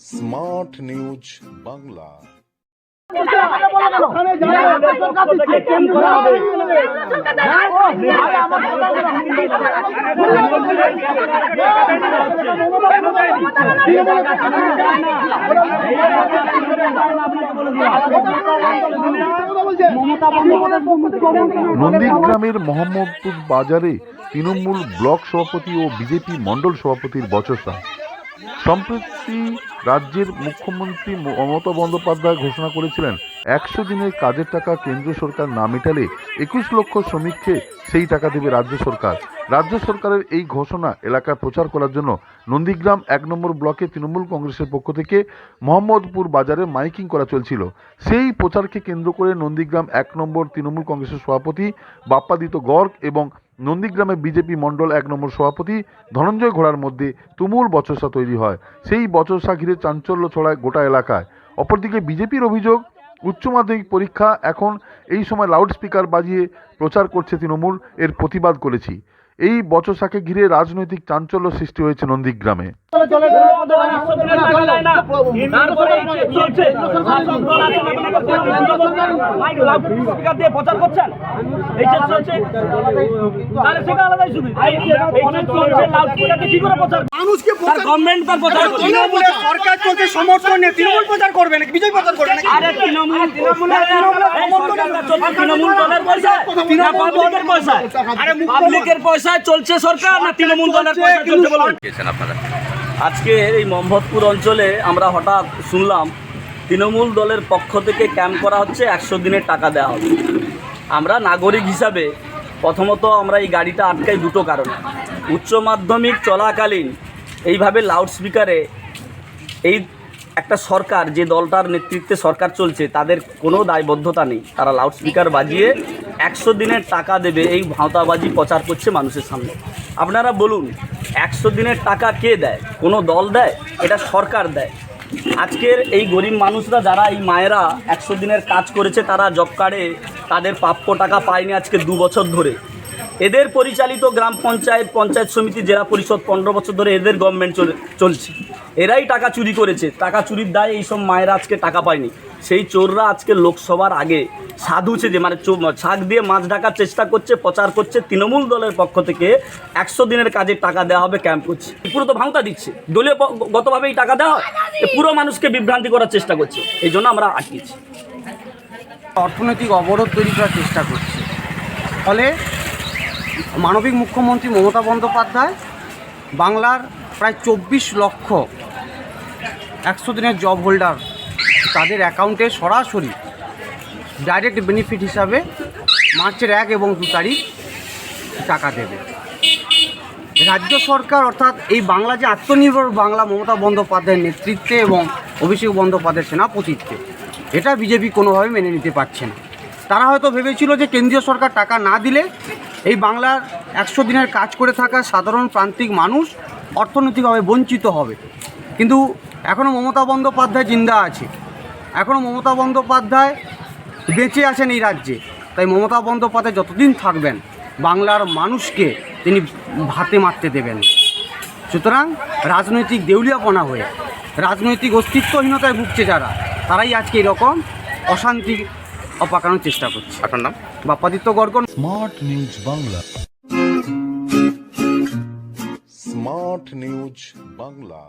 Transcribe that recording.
Smart news Bangla নন্দীগ্রামের মোহাম্মদপুর বাজারে Trinamool block সভাপতি ও বিজেপি মণ্ডল সভাপতির বচসা। সম্প্রতি রাজ্যের মুখ্যমন্ত্রী মমতা বন্দ্যোপাধ্যায় ঘোষণা করেছিলেন, একশো দিনের কাজের টাকা কেন্দ্র সরকার না মেটালে একুশ লক্ষ শ্রমিককে সেই টাকা দেবে রাজ্য সরকার। রাজ্য সরকারের এই ঘোষণা এলাকায় প্রচার করার জন্য নন্দীগ্রাম এক নম্বর ব্লকে তৃণমূল কংগ্রেসের পক্ষ থেকে মোহাম্মদপুর বাজারে মাইকিং করা চলছিল। সেই প্রচারকে কেন্দ্র করে নন্দীগ্রাম এক নম্বর তৃণমূল কংগ্রেসের সভাপতি বাপ্পাদিত গর্গ এবং নন্দীগ্রামে বিজেপি মণ্ডল এক নম্বর সভাপতি ধনঞ্জয় ঘোড়ার মধ্যে তুমুল বচসা তৈরি হয়। সেই বচসা ঘিরে চাঞ্চল্য ছড়ায় গোটা এলাকায়। অপরদিকে বিজেপির অভিযোগ, উচ্চ মাধ্যমিক পরীক্ষা এখন এই সময় লাউডস্পিকার বাজিয়ে প্রচার করছে তৃণমূল, এর প্রতিবাদ করেছি। এই বচসাকে ঘিরে রাজনৈতিক চাঞ্চল্য সৃষ্টি হয়েছে নন্দীগ্রামে তৃণমূল দলের পাবলিকের পাবলিকের পয়সায় চলছে সরকার না তৃণমূল দলের পয়সায় চলছে বলুন? আজকে এই মোহাম্মদপুর অঞ্চলে আমরা হঠাৎ শুনলাম তৃণমূল দলের পক্ষ থেকে ক্যাম্প করা হচ্ছে একশো দিনের টাকা দেওয়া হবে আমরা নাগরিক হিসাবে প্রথমত আমরা এই গাড়িটা আটকাই দুটো কারণে। উচ্চ মাধ্যমিক চলাকালীন এইভাবে লাউডস্পিকারে এই একটা সরকার, যে দলটার নেতৃত্বে সরকার চলছে, তাদের কোনো দায়বদ্ধতা নেই। তারা লাউডস্পিকার বাজিয়ে একশো দিনের টাকা দেবে এই ভাঁওতাবাজি প্রচার করছে মানুষের সামনে। আপনারা বলুন, একশো দিনের টাকা কে দেয়? কোনো দল দেয়? এটা সরকার দেয়। আজকের এই গরিব মানুষরা যারা, এই মায়েরা একশো দিনের কাজ করেছে, তারা জব কার্ডে তাদের প্রাপ্য টাকা পায়নি আজকে দু বছর ধরে। এদের পরিচালিত গ্রাম পঞ্চায়েত পঞ্চায়েত সমিতি, জেলা পরিষদ পনেরো বছর ধরে এদের গভর্নমেন্ট চলে, চলছে। এরাই টাকা চুরি করেছে। টাকা চুরির দায়ে এইসব মায়েরা আজকে টাকা পায়নি। সেই চোররা আজকে লোকসভার আগে সাধুছে যে মানে ছাক দিয়ে মাছ ঢাকার চেষ্টা করছে, প্রচার করছে। তৃণমূল দলের পক্ষ থেকে একশো দিনের কাজে টাকা দেওয়া হবে ক্যাম্প করছে পুরো তো ভাঙতা দিচ্ছে। দলীয় প- গতভাবে এই টাকা দেওয়া হয়। পুরো মানুষকে বিভ্রান্তি করার চেষ্টা করছে। এই জন্য আমরা আটকেছি। অর্থনৈতিক অবরোধ তৈরি করার চেষ্টা করছে। ফলে মানবিক মুখ্যমন্ত্রী মমতা বন্দ্যোপাধ্যায় বাংলার প্রায় চব্বিশ লক্ষ একশো দিনের জব হোল্ডার তাদের অ্যাকাউন্টে সরাসরি ডাইরেক্ট বেনিফিট হিসাবে মার্চের এক এবং দু তারিখ টাকা দেবে। রাজ্য সরকার অর্থাৎ এই বাংলা যে আত্মনির্ভর বাংলা মমতা বন্দ্যোপাধ্যায়ের নেতৃত্বে এবং অভিষেক বন্দ্যোপাধ্যায়ের সেনাপতিত্বে, এটা বিজেপি কোনোভাবে মেনে নিতে পারছে না। তারা হয়তো ভেবেছিল যে কেন্দ্রীয় সরকার টাকা না দিলে এই বাংলার একশো দিনের কাজ করে থাকা সাধারণ প্রান্তিক মানুষ অর্থনৈতিকভাবে বঞ্চিত হবে। কিন্তু এখনও মমতা বন্দ্যোপাধ্যায় জিন্দা আছে। এখনও মমতা বন্দ্যোপাধ্যায় বেঁচে আছেন এই রাজ্যে। তাই মমতা বন্দ্যোপাধ্যায় যতদিন থাকবেন, বাংলার মানুষকে তিনি ভাতে মারতে দেবেন। সুতরাং রাজনৈতিক দেউলিয়াপনা হয়ে, রাজনৈতিক অস্তিত্বহীনতায় ভুগছে যারা, তারাই আজকে এরকম অশান্তি অপাকানোর চেষ্টা করছে। আপনার নাম? Bappaditya Garg smart news Bangla. Smart news Bangla.